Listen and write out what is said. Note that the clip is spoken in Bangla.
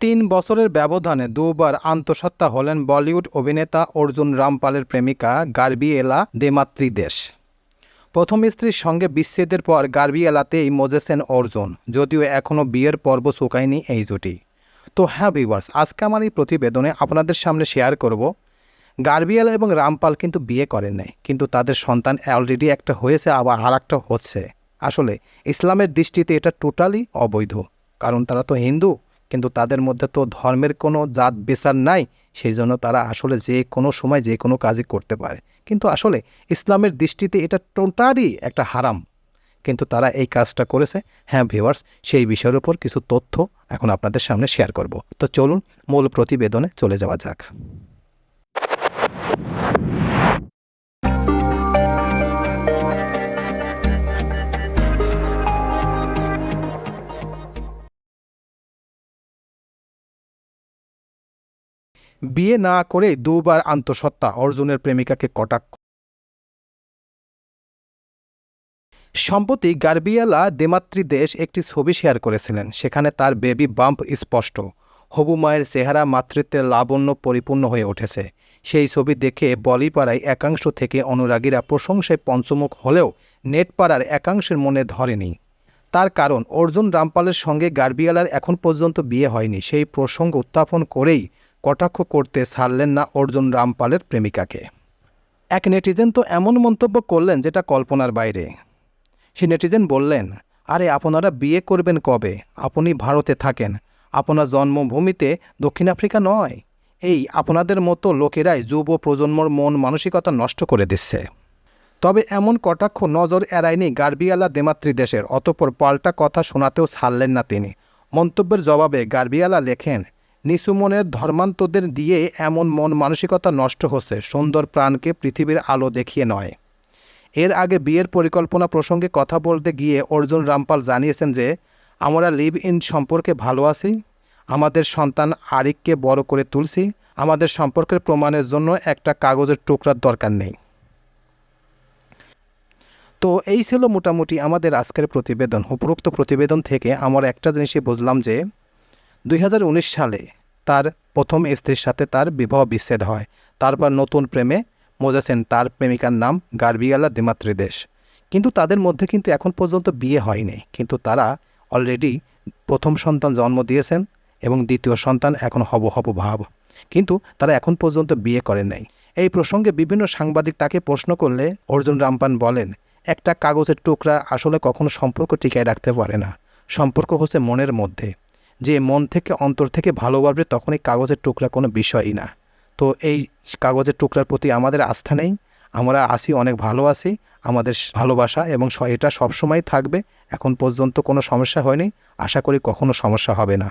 তিন বছরের ব্যবধানে দুবার আন্তঃসত্ত্বা হলেন বলিউড অভিনেতা অর্জুন রামপালের প্রেমিকা গার্বিয়েলা দেমাত্রী দেশ প্রথম স্ত্রীর সঙ্গে বিচ্ছেদের পর গার্বিয়েলাতেই মজেছেন অর্জুন, যদিও এখনও বিয়ের পর্ব শুকায়নি এই জুটি। তো হ্যাঁ ভিউয়ার্স আজকে আমার এই প্রতিবেদনে আপনাদের সামনে শেয়ার করব, গার্বিয়েলা এবং রামপাল কিন্তু বিয়ে করেন নাই, কিন্তু তাদের সন্তান অলরেডি একটা হয়েছে, আবার আর একটা হচ্ছে। আসলে ইসলামের দৃষ্টিতে এটা টোটালি অবৈধ, কারণ তারা তো হিন্দু। কিন্তু তাদের মধ্যে তো ধর্মের কোনো জাত বিচার নাই, সেই জন্য তারা আসলে যে কোনো সময় যে কোনো কাজই করতে পারে। কিন্তু আসলে ইসলামের দৃষ্টিতে এটা টোটালি একটা হারাম। কিন্তু তারা এই কাজটা করেছে। হ্যাঁ ভিউয়ার্স, সেই বিষয়ের উপর কিছু তথ্য এখন আপনাদের সামনে শেয়ার করব। তো চলুন মূল প্রতিবেদনে চলে যাওয়া যাক। বিয়ে না করে দুবার আন্তঃসত্ত্বা অর্জুনের প্রেমিকাকে কটাক্ষ। সম্প্রতি গার্বিয়ালা দেমাত্রী দেশ একটি ছবি শেয়ার করেছিলেন। সেখানে তার বেবি বাম্প স্পষ্ট। হবু মায়ের চেহারা মাতৃত্বের লাবণ্য পরিপূর্ণ হয়ে উঠেছে। সেই ছবি দেখে বলিপাড়ায় একাংশ থেকে অনুরাগীরা প্রশংসায় পঞ্চমুখ হলেও নেটপাড়ার একাংশের মনে ধরেনি। তার কারণ, অর্জুন রামপালের সঙ্গে গার্বিয়ালার এখন পর্যন্ত বিয়ে হয়নি। সেই প্রসঙ্গ উত্থাপন করেই কটাক্ষ করতে ছাড়লেন না অর্জুন রামপালের প্রেমিকাকে। এক নেটিজেন তো এমন মন্তব্য করলেন যেটা কল্পনার বাইরে। সে নেটিজেন বললেন, আরে আপনারা বিয়ে করবেন কবে? আপনি ভারতে থাকেন। আপনার জন্মভূমিতে দক্ষিণ আফ্রিকা নয়। এই আপনাদের মতো লোকেরাই যুব প্রজন্মর মন মানসিকতা নষ্ট করে দিচ্ছে। তবে এমন কটাক্ষ নজর এড়ায়নি গার্বিয়ালা দেমাত্রী দেশের। অতপর পাল্টা কথা শোনাতেও ছাড়লেন না তিনি। মন্তব্যের জবাবে গার্বিয়ালা লেখেন নিসুমনের ধর্মান্তদের দিয়ে এমন মন মানসিকতা নষ্ট হচ্ছে, সুন্দর প্রাণকে পৃথিবীর আলো দেখিয়ে নয়। এর আগে বিয়ের পরিকল্পনা প্রসঙ্গে কথা বলতে গিয়ে অর্জুন রামপাল জানিয়েছেন যে, আমরা লিভ ইন সম্পর্কে ভালো আছি, আমাদের সন্তান আরিককে বড় করে তুলছি, আমাদের সম্পর্কের প্রমাণের জন্য একটা কাগজের টুকরার দরকার নেই। তো এই ছিল মোটামুটি আমাদের আজকের প্রতিবেদন। উপরোক্ত প্রতিবেদন থেকে আমরা একটা জিনিসই বুঝলাম যে দুই হাজার উনিশ সালে তার প্রথম স্ত্রীর সাথে তার বিবাহ বিচ্ছেদ হয়। তারপর নতুন প্রেমে মজেছেন তার প্রেমিকার নাম গার্বিয়ালা দেমাত্রী দেশ। কিন্তু তাদের মধ্যে কিন্তু এখন পর্যন্ত বিয়ে হয়নি। কিন্তু তারা অলরেডি প্রথম সন্তান জন্ম দিয়েছেন এবং দ্বিতীয় সন্তান এখন হব হব ভাব। কিন্তু তারা এখন পর্যন্ত বিয়ে করেন নাই। এই প্রসঙ্গে বিভিন্ন সাংবাদিক তাকে প্রশ্ন করলে অর্জুন রামপান বলেন, একটা কাগজের টুকরা আসলে কখনো সম্পর্ক টিকায় রাখতে পারে না। সম্পর্ক হচ্ছে মনের মধ্যে। যে মন থেকে অন্তর থেকে ভালোবাসবে তখন এই কাগজের টুকরা কোনো বিষয়ই না। তো এই কাগজের টুকরার প্রতি আমাদের আস্থা নেই। আমরা আসি অনেক ভালো আছি, আমাদের ভালোবাসা এবং এটা সবসময় থাকবে। এখন পর্যন্ত কোনো সমস্যা হয়নি। আশা করি কখনো সমস্যা হবে না।